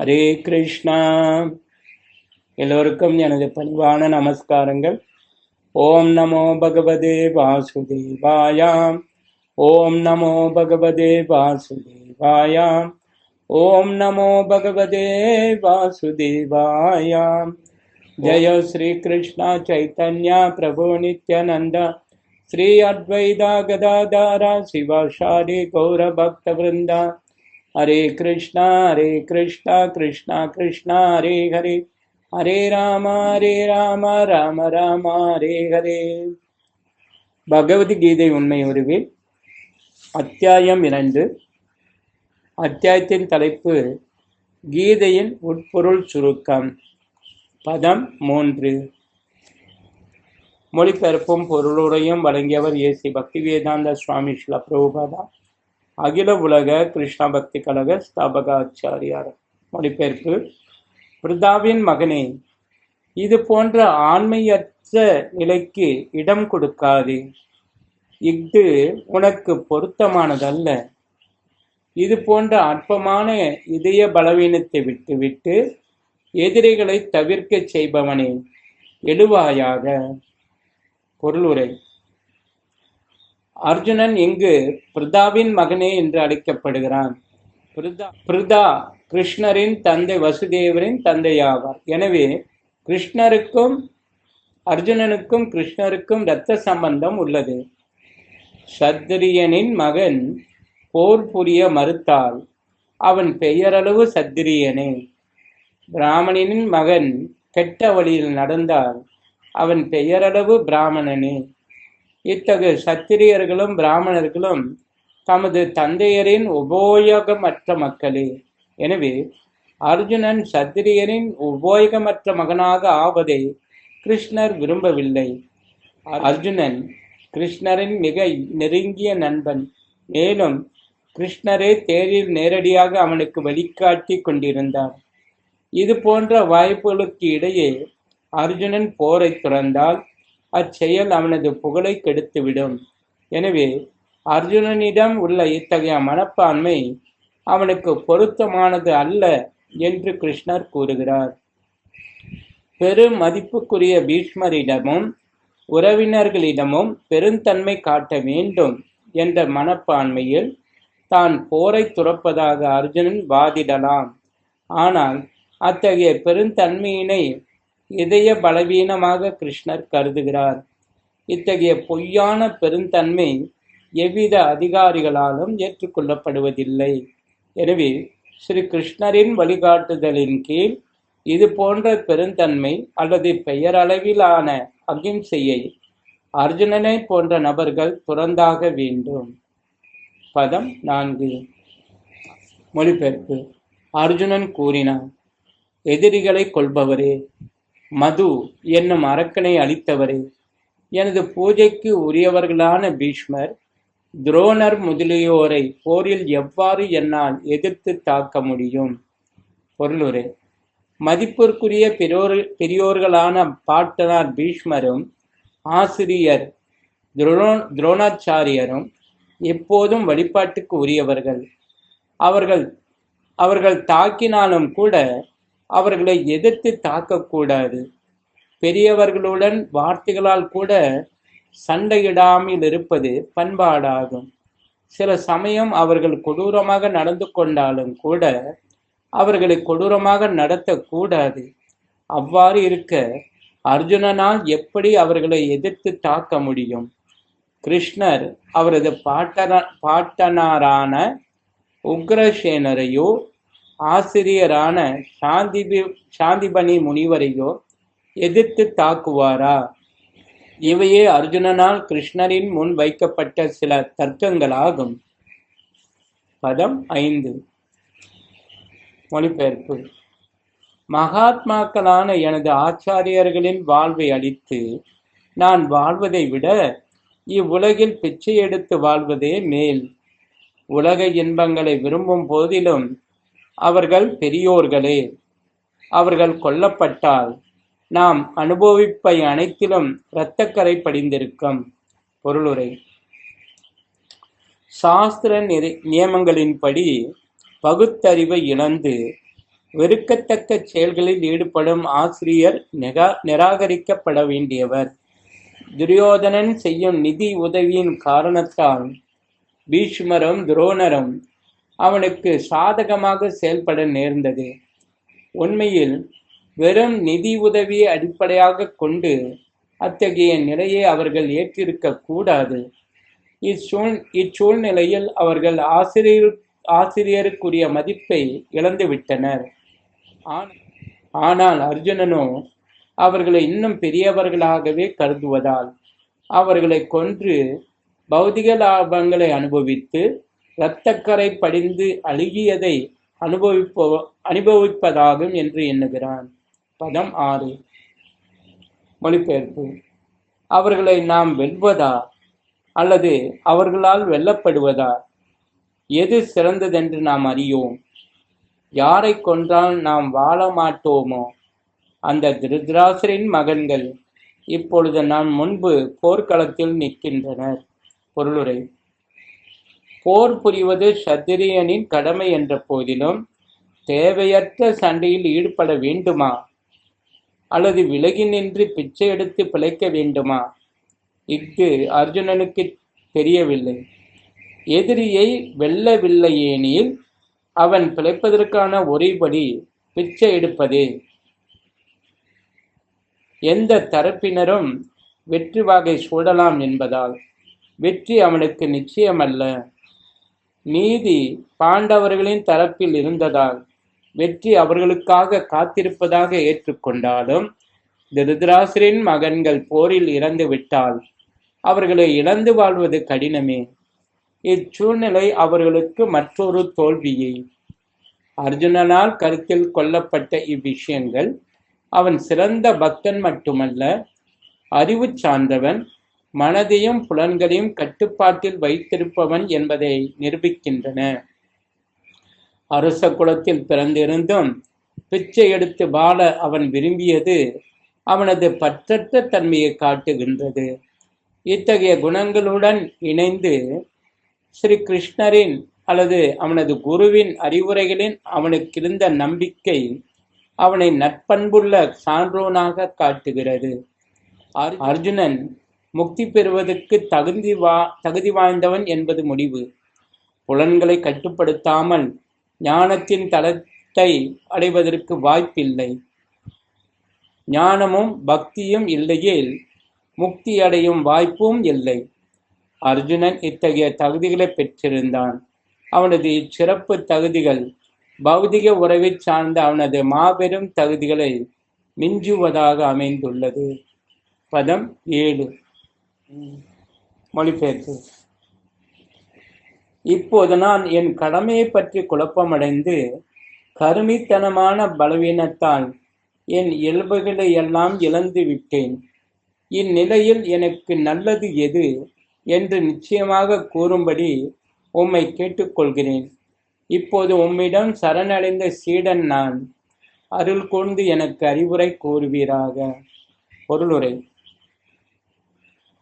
ஹரே கிருஷ்ணா. எல்லோருக்கும் எனது பணிவான நமஸ்காரங்கள். ஓம் நமோ பகவதே வாசுதேவாயாம். ஓம் நமோ பகவதே வாசுதேவாயாம். ஓம் நமோ பகவதே வாசுதேவாயாம். ஜய ஸ்ரீ கிருஷ்ணா சைத்தன்யா பிரபு நித்யானந்த. ஸ்ரீ அத்வைதா கதாதாரா சிவாஷாரி கௌர பக்த விருந்தா ஹரே கிருஷ்ணா ஹரே கிருஷ்ணா கிருஷ்ணா கிருஷ்ணா ஹரே ஹரே. ஹரே ராம ஹரே ராம ராம ராம ஹரே ஹரே. பகவத்கீதை உண்மை உருவில் அத்தியாயம் இரண்டு. அத்தியாயத்தின் தலைப்பு கீதையின் உட்பொருள் சுருக்கம். பதம் மூன்று. மொழிபெயர்ப்பும் பொருளுரையும் வழங்கியவர் ஏசி பக்தி வேதாந்த சுவாமி ஸ்ரீல பிரபுபாதா. அகில உலக கிருஷ்ணா பக்தி கழக ஸ்தாபகாச்சாரியார் மொழிபெயர்ப்பு. பிருதாவின் மகனே இது போன்ற ஆண்மையற்ற நிலைக்கு இடம் கொடுக்காதே. இஃது உனக்கு பொருத்தமானதல்ல. இது போன்ற அற்பமான இதய பலவீனத்தை விட்டுவிட்டு எதிரிகளை தவிர்க்கச் செய்பவனே எழுவாயாக. பொருளுரை. அர்ஜுனன் இங்கு பிரதாவின் மகனே என்று அழைக்கப்படுகிறான். பிரதா பிரதா கிருஷ்ணரின் தந்தை வசுதேவரின் தந்தையாவார். எனவே கிருஷ்ணருக்கும் அர்ஜுனனுக்கும் கிருஷ்ணருக்கும் இரத்த சம்பந்தம் உள்ளது. சத்திரியனின் மகன் போர் புரிய மறுத்தால் அவன் பெயரளவு சத்திரியனே பிராமணனின் மகன் கெட்ட வழியில் நடந்தால் அவன் பெயரளவு பிராமணனே. இத்தகைய சத்திரியர்களும் பிராமணர்களும் தமது தந்தையரின் உபயோகமற்ற மக்களே. எனவே அர்ஜுனன் சத்திரியரின் உபயோகமற்ற மகனாக ஆவதை கிருஷ்ணர் விரும்பவில்லை. அர்ஜுனன் கிருஷ்ணரின் மிக நெருங்கிய நண்பன். மேலும் கிருஷ்ணரே தேரில் நேரடியாக அவனுக்கு வழிகாட்டி கொண்டிருந்தார். இது போன்ற வாய்ப்புகளுக்கு இடையே அர்ஜுனன் போரை துறந்தால் அச்செயல் அவனது புகழை கெடுத்துவிடும். எனவே அர்ஜுனனிடம் உள்ள இத்தகைய மனப்பான்மை அவனுக்கு பொருத்தமானது அல்ல என்று கிருஷ்ணர் கூறுகிறார். பெரும் மதிப்புக்குரிய பீஷ்மரிடமும் உறவினர்களிடமும் பெருந்தன்மை காட்ட வேண்டும் என்ற மனப்பான்மையில் தான் போரை துறப்பதாக அர்ஜுனன் வாதிடலாம். ஆனால் அத்தகைய பெருந்தன்மையினை இதய பலவீனமாக கிருஷ்ணர் கருதுகிறார். இத்தகைய பொய்யான பெருந்தன்மை எவ்வித அதிகாரிகளாலும் ஏற்றுக்கொள்ளப்படுவதில்லை. எனவே ஸ்ரீ கிருஷ்ணரின் வழிகாட்டுதலின் கீழ் இது போன்ற பெருந்தன்மை அல்லது பெயரளவிலான அகிம்சையை அர்ஜுனனை போன்ற நபர்கள் துறந்தாக வேண்டும். பதம் நான்கு. மொழிபெயர்ப்பு. அர்ஜுனன் கூறினான் எதிரிகளை கொள்பவரே மது என்னும் அரக்கனை அளித்தவரே. எனது பூஜைக்கு உரியவர்களான பீஷ்மர் துரோணர் முதலியோரை போரில் எவ்வாறு என்னால் எதிர்த்து தாக்க முடியும்? பொருளுரை. மதிப்பிற்குரிய பெரியோர் பெரியோர்களான பாட்டனார் பீஷ்மரும் ஆசிரியர் துரோ துரோணாச்சாரியரும் எப்போதும் வழிபாட்டுக்கு உரியவர்கள். அவர்கள் அவர்கள் தாக்கினாலும் கூட அவர்களை எதிர்த்து தாக்கக்கூடாது. பெரியவர்களுடன் வார்த்தைகளால் கூட சண்டையிடாமல் இருப்பது பண்பாடாகும். சில சமயம் அவர்கள் கொடூரமாக நடந்து கொண்டாலும் கூட அவர்களை கொடூரமாக நடத்தக்கூடாது. அவ்வாறு இருக்க அர்ஜுனனால் எப்படி அவர்களை எதிர்த்து தாக்க முடியும்? கிருஷ்ணர் அவரது பாட்டன பாட்டனாரான உக்ரசேனரையோ ஆசிரியரான சாந்திபி சாந்திபனி முனிவரையோ எதிர்த்து தாக்குவாரா? இவையே அர்ஜுனனால் கிருஷ்ணரின் முன் வைக்கப்பட்ட சில தர்க்கங்களாகும். பதம் ஐந்து. மொழிபெயர்ப்பு. மகாத்மாக்களான எனது ஆச்சாரியர்களின் வாழ்வை அளித்து நான் வாழ்வதை விட இவ்வுலகில் பிச்சை எடுத்து வாழ்வதே மேல். உலக இன்பங்களை விரும்பும் போதிலும் அவர்கள் பெரியோர்களே அவர்கள் கொல்லப்பட்டால் நாம் அனுபவிப்பை அனைத்திலும் இரத்தக்கரை படிந்திருக்கும். பொருளுரை. சாஸ்திர நியமங்களின்படி பகுத்தறிவை இழந்து வெறுக்கத்தக்க செயல்களில் ஈடுபடும் ஆசிரியர் நிரா நிராகரிக்கப்பட வேண்டியவர். துரியோதனன் செய்யும் நிதி உதவியின் காரணத்தால் பீஷ்மரும் துரோணரும் அவனுக்கு சாதகமாக செயல்பட நேர்ந்தது. உண்மையில் வெறும் நிதி உதவியை அடிப்படையாக கொண்டு அத்தகைய நிலையை அவர்கள் ஏற்றிருக்க கூடாது. இச்சூழ் இச்சூழ்நிலையில் அவர்கள் ஆசிரியர் ஆசிரியருக்குரிய மதிப்பை இழந்துவிட்டனர். ஆனால் அர்ஜுனனோ அவர்களை இன்னும் பெரியவர்களாகவே கருதுவதால் அவர்களை கொன்று பௌதிக லாபங்களை அனுபவித்து இரத்தக்கரை படிந்து அழுகியதை அனுபவிப்போ அனுபவிப்பதாகும் என்று எண்ணுகிறான். பதம் ஆறு. மொழிபெயர்ப்பு. அவர்களை நாம் வெல்வதா? அல்லது அவர்களால் வெல்லப்படுவதா? எது சிறந்ததென்று நாம் அறியோம். யாரை கொன்றால் நாம் வாழ மாட்டோமோ? அந்த திருதராசரின் மகன்கள் இப்பொழுது நான் முன்பு போர்க்களத்தில் நிற்கின்றனர். பொருளுரை. போர் புரிவது சத்திரியனின் கடமை என்ற போதிலும் தேவையற்ற சண்டையில் ஈடுபட வேண்டுமா? அல்லது விலகி நின்று பிச்சை எடுத்து பிழைக்க வேண்டுமா? இஃது அர்ஜுனனுக்கு தெரியவில்லை. எதிரியை வெல்லவில்லையேனில் அவன் பிழைப்பதற்கான ஒரேபடி பிச்சை எடுப்பதே. எந்த தரப்பினரும் வெற்றி வாகை சூடலாம் என்பதால் வெற்றி அவனுக்கு நிச்சயமல்ல. நீதி பாண்டவர்களின் தரப்பில் இருந்ததால் வெற்றி அவர்களுக்காக காத்திருப்பதாக ஏற்றுக்கொண்டாலும் திருதராசரின் மகன்கள் போரில் இறந்து விட்டால் அவர்களை இழந்து வாழ்வது கடினமே. இச்சூழ்நிலை அவர்களுக்கு மற்றொரு தோல்வியே. அர்ஜுனனால் கருத்தில் கொள்ளப்பட்ட இவ்விஷயங்கள் அவன் சிறந்த பக்தன் மட்டுமல்ல அறிவு சார்ந்தவன் மனதையும் புலன்களையும் கட்டுப்பாட்டில் வைத்திருப்பவன் என்பதை நிரூபிக்கின்றன. அரச குலத்தில் பிறந்திருந்தும் பிச்சை எடுத்து வாழ அவன் விரும்பியது அவனது பற்றற்ற தன்மையை காட்டுகின்றது. இத்தகைய குணங்களுடன் இணைந்து ஸ்ரீ கிருஷ்ணரின் அல்லது அவனது குருவின் அறிவுரைகளின் அவனுக்கிருந்த நம்பிக்கை அவனை நட்பண்புள்ள சான்றோனாக காட்டுகிறது. அர்ஜுனன் முக்தி பெறுவதற்கு தகுதி வா தகுதி வாய்ந்தவன் என்பது முடிவு. புலன்களை கட்டுப்படுத்தாமல் ஞானத்தின் தளத்தை அடைவதற்கு வாய்ப்பில்லை. ஞானமும் பக்தியும் இல்லையில் முக்தி அடையும் வாய்ப்பும் இல்லை. அர்ஜுனன் இத்தகைய தகுதிகளை பெற்றிருந்தான். அவனது இச்சிறப்பு தகுதிகள் பௌதிக உறவை சார்ந்த அவனது மாபெரும் தகுதிகளை மிஞ்சுவதாக அமைந்துள்ளது. பதம் ஏழு. மொழிபெயர்ப்பு. இப்போது நான் என் கடமையை பற்றி குழப்பமடைந்து கருமித்தனமான பலவீனத்தால் என் இயல்புகளை எல்லாம் இழந்து விட்டேன். இந்நிலையில் எனக்கு நல்லது எது என்று நிச்சயமாக கூறும்படி உம்மை கேட்டுக்கொள்கிறேன். இப்போது உம்மிடம் சரணடைந்த சீடன் நான். அருள் கூர்ந்து எனக்கு அறிவுரை கூறுவீராக. பொருளுரை.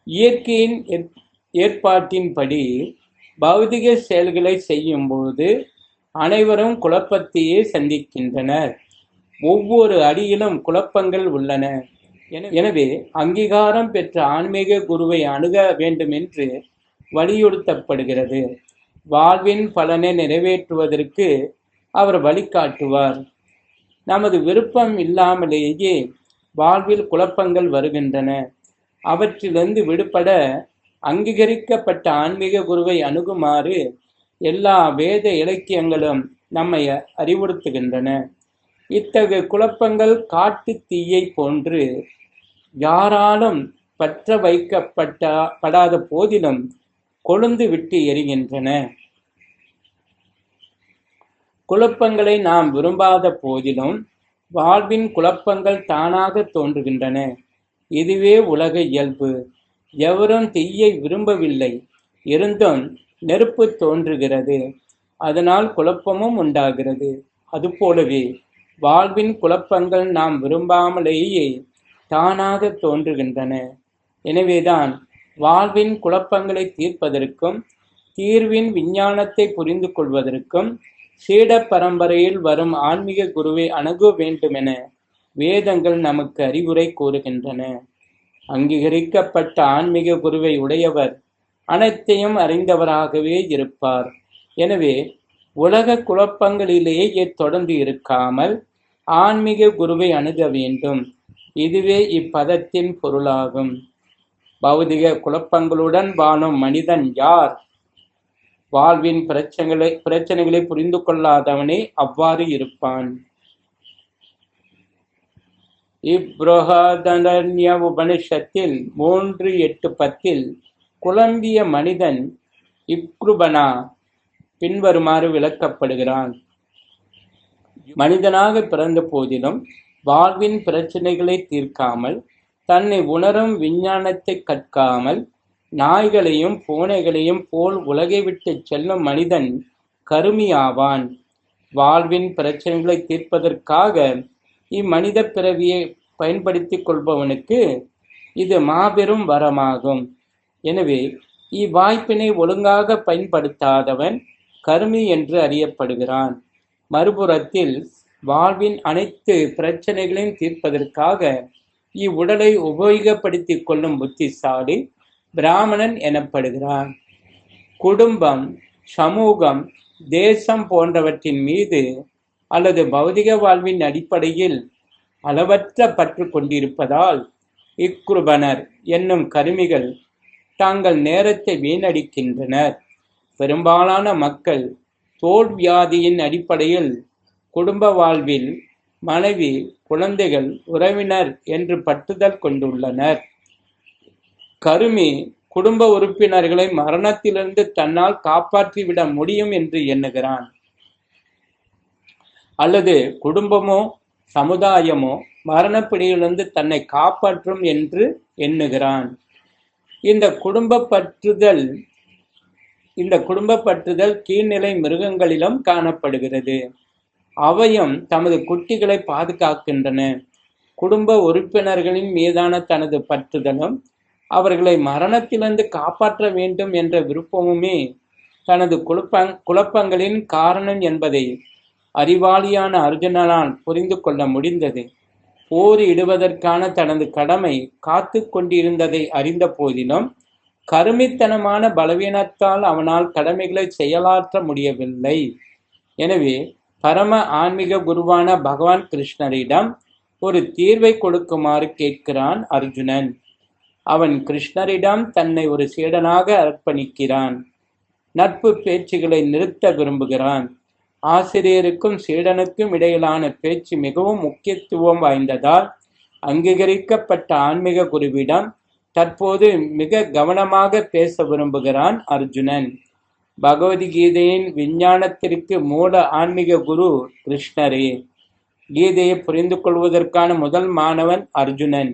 இயற்கையின் ஏற்- ஏற்பாட்டின்படி பௌதிக செயல்களை செய்யும்போது அனைவரும் குழப்பத்தையே சந்திக்கின்றனர். ஒவ்வொரு அடியிலும் குழப்பங்கள் உள்ளன. என- எனவே அங்கீகாரம் பெற்ற ஆன்மீக குருவை அணுக வேண்டும் என்று வலியுறுத்தப்படுகிறது. வாழ்வின் பலனை நிறைவேற்றுவதற்கு அவர் வழிகாட்டுவார். நமது விருப்பம் இல்லாமலேயே வாழ்வில் குழப்பங்கள் வருகின்றன. அவற்றிலிருந்து விடுபட அங்கீகரிக்கப்பட்ட ஆன்மீக குருவை அணுகுமாறு எல்லா வேத இலக்கியங்களும் நம்மை அறிவுறுத்துகின்றன. இத்தகைய குழப்பங்கள் காட்டு தீயை போன்று யாராலும் பற்ற வைக்கப்பட்ட படாத போதிலும் கொழுந்து விட்டு எரிகின்றன. குழப்பங்களை நாம் விரும்பாத போதிலும் வாழ்வின் குழப்பங்கள் தானாக தோன்றுகின்றன. இதுவே உலக இயல்பு. எவரும் தீயை விரும்பவில்லை. இருந்தும் நெருப்பு தோன்றுகிறது. அதனால் குழப்பமும் உண்டாகிறது. அதுபோலவே வாழ்வின் குழப்பங்கள் நாம் விரும்பாமலேயே தானாக தோன்றுகின்றன. எனவேதான் வாழ்வின் குழப்பங்களை தீர்ப்பதற்கும் தீர்வின் விஞ்ஞானத்தை புரிந்து கொள்வதற்கும் சீட பரம்பரையில் வரும் ஆன்மீக குருவை அணுக வேண்டுமென வேதங்கள் நமக்கு அறிவுரை கூறுகின்றன. அங்கீகரிக்கப்பட்ட ஆன்மீக குருவை உடையவர் அனைத்தையும் அறிந்தவராகவே இருப்பார். எனவே உலக குழப்பங்களிலேயே தொடர்ந்து இருக்காமல் ஆன்மீக குருவை அணுக வேண்டும். இதுவே இப்பதத்தின் பொருளாகும். பௌதிக குழப்பங்களுடன் வாழும் மனிதன் யார்? வாழ்வின் பிரச்சனைகளை பிரச்சனைகளை புரிந்து கொள்ளாதவனே அவ்வாறு இருப்பான். இப்ரோஹாதன்ய உபனிஷத்தில் மூன்று எட்டு பத்தில் குழம்பிய மனிதன் இக்ருபனா பின்வருமாறு விளக்கப்படுகிறான். மனிதனாக பிறந்த போதிலும் வாழ்வின் பிரச்சனைகளை தீர்க்காமல் தன்னை உணரும் விஞ்ஞானத்தை கற்காமல் நாய்களையும் பூனைகளையும் போல் உலகை விட்டு செல்லும் மனிதன் கருமியாவான். வாழ்வின் பிரச்சனைகளை தீர்ப்பதற்காக இம்மனித பிறவியை பயன்படுத்திக் கொள்பவனுக்கு இது மாபெரும் வரமாகும். எனவே இவ்வாய்ப்பினை ஒழுங்காக பயன்படுத்தாதவன் கருமி என்று அறியப்படுகிறான். மறுபுறத்தில் வாழ்வின் அனைத்து பிரச்சனைகளையும் தீர்ப்பதற்காக இவ்வுடலை உபயோகப்படுத்திக் கொள்ளும் புத்திசாலி பிராமணன் எனப்படுகிறான். குடும்பம் சமூகம் தேசம் போன்றவற்றின் மீது அல்லது பௌதிக வாழ்வின் அடிப்படையில் அளவற்ற பற்று கொண்டிருப்பதால் இக்குருபனர் என்னும் கருமிகள் தாங்கள் நேரத்தை வீணடிக்கின்றனர். பெரும்பாலான மக்கள் தோல் வியாதியின் அடிப்படையில் குடும்ப வாழ்வில் மனைவி குழந்தைகள் உறவினர் என்று பட்டுதல் கொண்டுள்ளனர். கருமி குடும்ப உறுப்பினர்களை மரணத்திலிருந்து தன்னால் காப்பாற்றிவிட முடியும் என்று எண்ணுகிறான். அல்லது குடும்பமோ சமுதாயமோ மரணப்பிடியிலிருந்து தன்னை காப்பாற்றும் என்று எண்ணுகிறான். இந்த குடும்ப பற்றுதல் இந்த குடும்ப பற்றுதல் கீழ்நிலை மிருகங்களிலும் காணப்படுகிறது. அவையும் தமது குட்டிகளை பாதுகாக்கின்றன. குடும்ப உறுப்பினர்களின் மீதான தனது பற்றுதலும் அவர்களை மரணத்திலிருந்து காப்பாற்ற வேண்டும் என்ற விருப்பமுமே தனது குழப்பங் குழப்பங்களின் காரணம் என்பதை அறிவாளியான அர்ஜுனனால் புரிந்து கொள்ள முடிந்தது. போரிடுவதற்கான தனது கடமை காத்து கொண்டிருந்ததை அறிந்த போதிலும் கருமித்தனமான பலவீனத்தால் அவனால் கடமைகளை செயலாற்ற முடியவில்லை. எனவே பரம ஆன்மீக குருவான பகவான் கிருஷ்ணரிடம் ஒரு தீர்வை கொடுக்குமாறு கேட்கிறான் அர்ஜுனன். அவன் கிருஷ்ணரிடம் தன்னை ஒரு சீடனாக அர்ப்பணிக்கிறான். நட்பு பேச்சுகளை நிறுத்த விரும்புகிறான். ஆசிரியருக்கும் சீடனுக்கும் இடையிலான பேச்சு மிகவும் முக்கியத்துவம் வாய்ந்ததால் அங்கீகரிக்கப்பட்ட ஆன்மீக குருவிடம் தற்போது மிக கவனமாக பேச விரும்புகிறான் அர்ஜுனன். பகவத்கீதையின் விஞ்ஞானத்திற்கு மூல ஆன்மீக குரு கிருஷ்ணரே. கீதையை புரிந்து கொள்வதற்கான முதல் மாணவன் அர்ஜுனன்.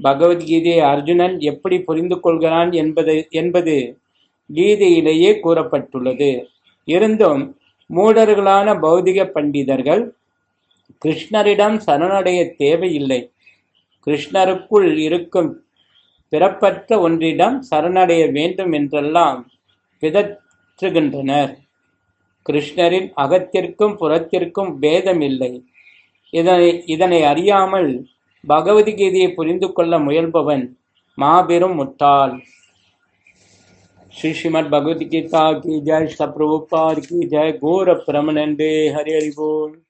பகவத்கீதையை அர்ஜுனன் எப்படி புரிந்து கொள்கிறான் என்பது என்பது கீதையிலேயே கூறப்பட்டுள்ளது. இருந்தும் மூடர்களான பௌதிக பண்டிதர்கள் கிருஷ்ணரிடம் சரணடைய தேவையில்லை. கிருஷ்ணருக்குள் இருக்கும் பிறப்பற்ற ஒன்றிடம் சரணடைய வேண்டும் என்றெல்லாம் பிதற்றுகின்றனர். கிருஷ்ணரின் அகத்திற்கும் புறத்திற்கும் பேதம் இல்லை இதனை இதனை அறியாமல் பகவத்கீதையை புரிந்து கொள்ள முயல்பவன் மாபெரும் முட்டாள். श्री श्रीमद भगवत गीता की जय सप्रभुपाद की जय। गौर प्रमनंदे हरे हरि बोल।